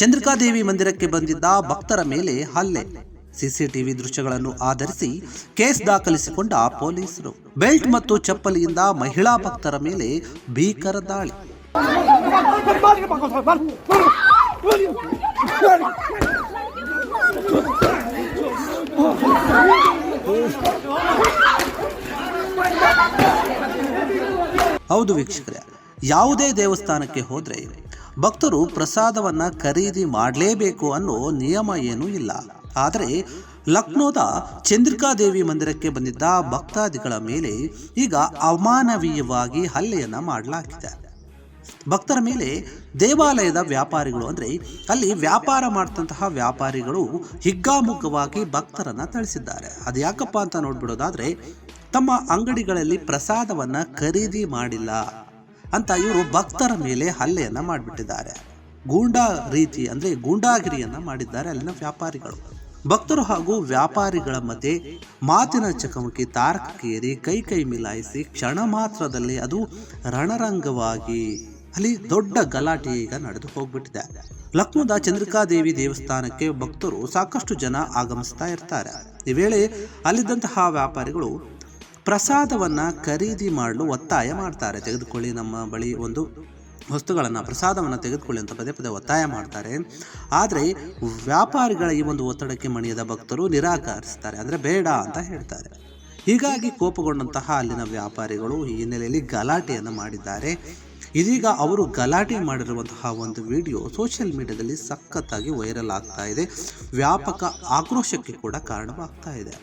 ಚಂದ್ರಿಕಾದೇವಿ ಮಂದಿರಕ್ಕೆ ಬಂದಿದ್ದ ಭಕ್ತರ ಮೇಲೆ ಹಲ್ಲೆ. ಸಿಸಿಟಿವಿ ದೃಶ್ಯಗಳನ್ನು ಆಧರಿಸಿ ಕೇಸ್ ದಾಖಲಿಸಿಕೊಂಡ ಪೊಲೀಸರು. ಬೆಲ್ಟ್ ಮತ್ತು ಚಪ್ಪಲಿಯಿಂದ ಮಹಿಳಾ ಭಕ್ತರ ಮೇಲೆ ಭೀಕರ ದಾಳಿ. ಹೌದು ವೀಕ್ಷಕರೇ, ಯಾವುದೇ ದೇವಸ್ಥಾನಕ್ಕೆ ಹೋದರೆ ಭಕ್ತರು ಪ್ರಸಾದವನ್ನು ಖರೀದಿ ಮಾಡಲೇಬೇಕು ಅನ್ನೋ ನಿಯಮ ಏನೂ ಇಲ್ಲ. ಆದರೆ ಲಕ್ನೋದ ಚಂದ್ರಿಕಾದೇವಿ ಮಂದಿರಕ್ಕೆ ಬಂದಿದ್ದ ಭಕ್ತಾದಿಗಳ ಮೇಲೆ ಈಗ ಅಮಾನವೀಯವಾಗಿ ಹಲ್ಲೆಯನ್ನು ಮಾಡಲಾಗಿದೆ ಭಕ್ತರ ಮೇಲೆ ದೇವಾಲಯದ ವ್ಯಾಪಾರಿಗಳು ಅಂದರೆ ಅಲ್ಲಿ ವ್ಯಾಪಾರ ಮಾಡ್ತಂತಹ ವ್ಯಾಪಾರಿಗಳು ಹಿಗ್ಗಾಮುಗ್ಗವಾಗಿ ಭಕ್ತರನ್ನು ಥಳಿಸಿದ್ದಾರೆ. ಅದು ಯಾಕಪ್ಪ ಅಂತ ನೋಡ್ಬಿಡೋದಾದರೆ ತಮ್ಮ ಅಂಗಡಿಗಳಲ್ಲಿ ಪ್ರಸಾದವನ್ನು ಖರೀದಿ ಮಾಡಿಲ್ಲ. ಅಂತ ಇವರು ಭಕ್ತರ ಮೇಲೆ ಹಲ್ಲೆಯನ್ನು ಮಾಡಿಬಿಟ್ಟಿದ್ದಾರೆ. ಗೂಂಡಾ ರೀತಿ ಅಂದರೆ ಗೂಂಡಾಗಿರಿಯನ್ನು ಮಾಡಿದ್ದಾರೆ ಅಲ್ಲಿನ ವ್ಯಾಪಾರಿಗಳು. ಭಕ್ತರು ಹಾಗೂ ವ್ಯಾಪಾರಿಗಳ ಮಧ್ಯೆ ಮಾತಿನ ಚಕಮಕಿ ತಾರಕಕ್ಕೇರಿ ಕೈ ಕೈ ಮಿಲಾಯಿಸಿ ಕ್ಷಣ ಮಾತ್ರದಲ್ಲಿ ಅದು ರಣರಂಗವಾಗಿ ಅಲ್ಲಿ ದೊಡ್ಡ ಗಲಾಟೆ ಈಗ ನಡೆದು ಹೋಗ್ಬಿಟ್ಟಿದೆ. ಲಕ್ನೋದ ಚಂದ್ರಿಕಾದೇವಿ ದೇವಸ್ಥಾನಕ್ಕೆ ಭಕ್ತರು ಸಾಕಷ್ಟು ಜನ ಆಗಮಿಸ್ತಾ ಇರ್ತಾರೆ. ಈ ವೇಳೆ ಅಲ್ಲಿದ್ದಂತಹ ವ್ಯಾಪಾರಿಗಳು ಪ್ರಸಾದವನ್ನ ಖರೀದಿ ಮಾಡಲು ಒತ್ತಾಯ ಮಾಡ್ತಾರೆ. ತೆಗೆದುಕೊಳ್ಳಿ, ನಮ್ಮ ಬಳಿ ಒಂದು ವಸ್ತುಗಳನ್ನು ಪ್ರಸಾದವನ್ನು ತೆಗೆದುಕೊಳ್ಳಿ ಅಂತ ಪದೇ ಪದೇ ಒತ್ತಾಯ ಮಾಡ್ತಾರೆ. ಆದರೆ ವ್ಯಾಪಾರಿಗಳ ಈ ಒಂದು ಒತ್ತಡಕ್ಕೆ ಮಣಿಯದ ಭಕ್ತರು ನಿರಾಕರಿಸ್ತಾರೆ. ಅಂದರೆ ಬೇಡ ಅಂತ ಹೇಳ್ತಾರೆ. ಹೀಗಾಗಿ ಕೋಪಗೊಂಡಂತಹ ಅಲ್ಲಿನ ವ್ಯಾಪಾರಿಗಳು ಈ ಹಿನ್ನೆಲೆಯಲ್ಲಿ ಗಲಾಟೆಯನ್ನು ಮಾಡಿದ್ದಾರೆ. ಇದೀಗ ಅವರು ಗಲಾಟೆ ಮಾಡಿರುವಂತಹ ಒಂದು ವಿಡಿಯೋ ಸೋಷಿಯಲ್ ಮೀಡಿಯಾದಲ್ಲಿ ಸಖತ್ತಾಗಿ ವೈರಲ್ ಆಗ್ತಾ ಇದೆ. ವ್ಯಾಪಕ ಆಕ್ರೋಶಕ್ಕೆ ಕೂಡ ಕಾರಣವಾಗ್ತಾ ಇದೆ.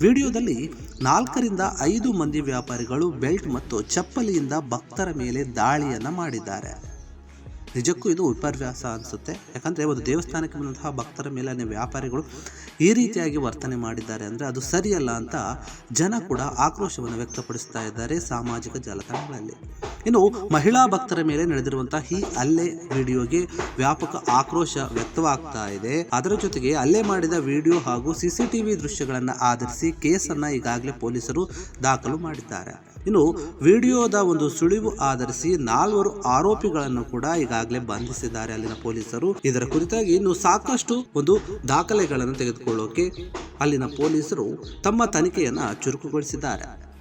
ವಿಡಿಯೋದಲ್ಲಿ ನಾಲ್ಕರಿಂದ ಐದು ಮಂದಿ ವ್ಯಾಪಾರಿಗಳು ಬೆಲ್ಟ್ ಮತ್ತು ಚಪ್ಪಲಿಯಿಂದ ಭಕ್ತರ ಮೇಲೆ ದಾಳಿಯನ್ನು ಮಾಡಿದ್ದಾರೆ. ನಿಜಕ್ಕೂ ಇದು ವಿಪರ್ಯಾಸ ಅನಿಸುತ್ತೆ. ಯಾಕಂದರೆ ಒಂದು ದೇವಸ್ಥಾನಕ್ಕೆ ಬಂದಂತಹ ಭಕ್ತರ ಮೇಲೆ ವ್ಯಾಪಾರಿಗಳು ಈ ರೀತಿಯಾಗಿ ವರ್ತನೆ ಮಾಡಿದ್ದಾರೆ ಅಂದರೆ ಅದು ಸರಿಯಲ್ಲ ಅಂತ ಜನ ಕೂಡ ಆಕ್ರೋಶವನ್ನು ವ್ಯಕ್ತಪಡಿಸ್ತಾ ಇದ್ದಾರೆ ಸಾಮಾಜಿಕ ಜಾಲತಾಣಗಳಲ್ಲಿ. ಇನ್ನು ಮಹಿಳಾ ಭಕ್ತರ ಮೇಲೆ ನಡೆದಿರುವಂತಹ ಈ ಅಲ್ಲೆ ವಿಡಿಯೋಗೆ ವ್ಯಾಪಕ ಆಕ್ರೋಶ ವ್ಯಕ್ತವಾಗ್ತಾ ಇದೆ. ಅದರ ಜೊತೆಗೆ ಅಲ್ಲೇ ಮಾಡಿದ ವಿಡಿಯೋ ಹಾಗೂ ಸಿಸಿಟಿವಿ ದೃಶ್ಯಗಳನ್ನು ಆಧರಿಸಿ ಕೇಸನ್ನು ಈಗಾಗಲೇ ಪೊಲೀಸರು ದಾಖಲು ಮಾಡಿದ್ದಾರೆ. ಇನ್ನು ವಿಡಿಯೋದ ಒಂದು ಸುಳಿವು ಆಧರಿಸಿ ನಾಲ್ವರು ಆರೋಪಿಗಳನ್ನು ಕೂಡ ಈಗಾಗಲೇ ಬಂಧಿಸಿದ್ದಾರೆ ಅಲ್ಲಿನ ಪೊಲೀಸರು. ಇದರ ಕುರಿತಾಗಿ ಇನ್ನು ಸಾಕಷ್ಟು ಒಂದು ದಾಖಲೆಗಳನ್ನು ತೆಗೆದುಕೊಳ್ಳೋಕೆ ಅಲ್ಲಿನ ಪೊಲೀಸರು ತಮ್ಮ ತನಿಖೆಯನ್ನು ಚುರುಕುಗೊಳಿಸಿದ್ದಾರೆ.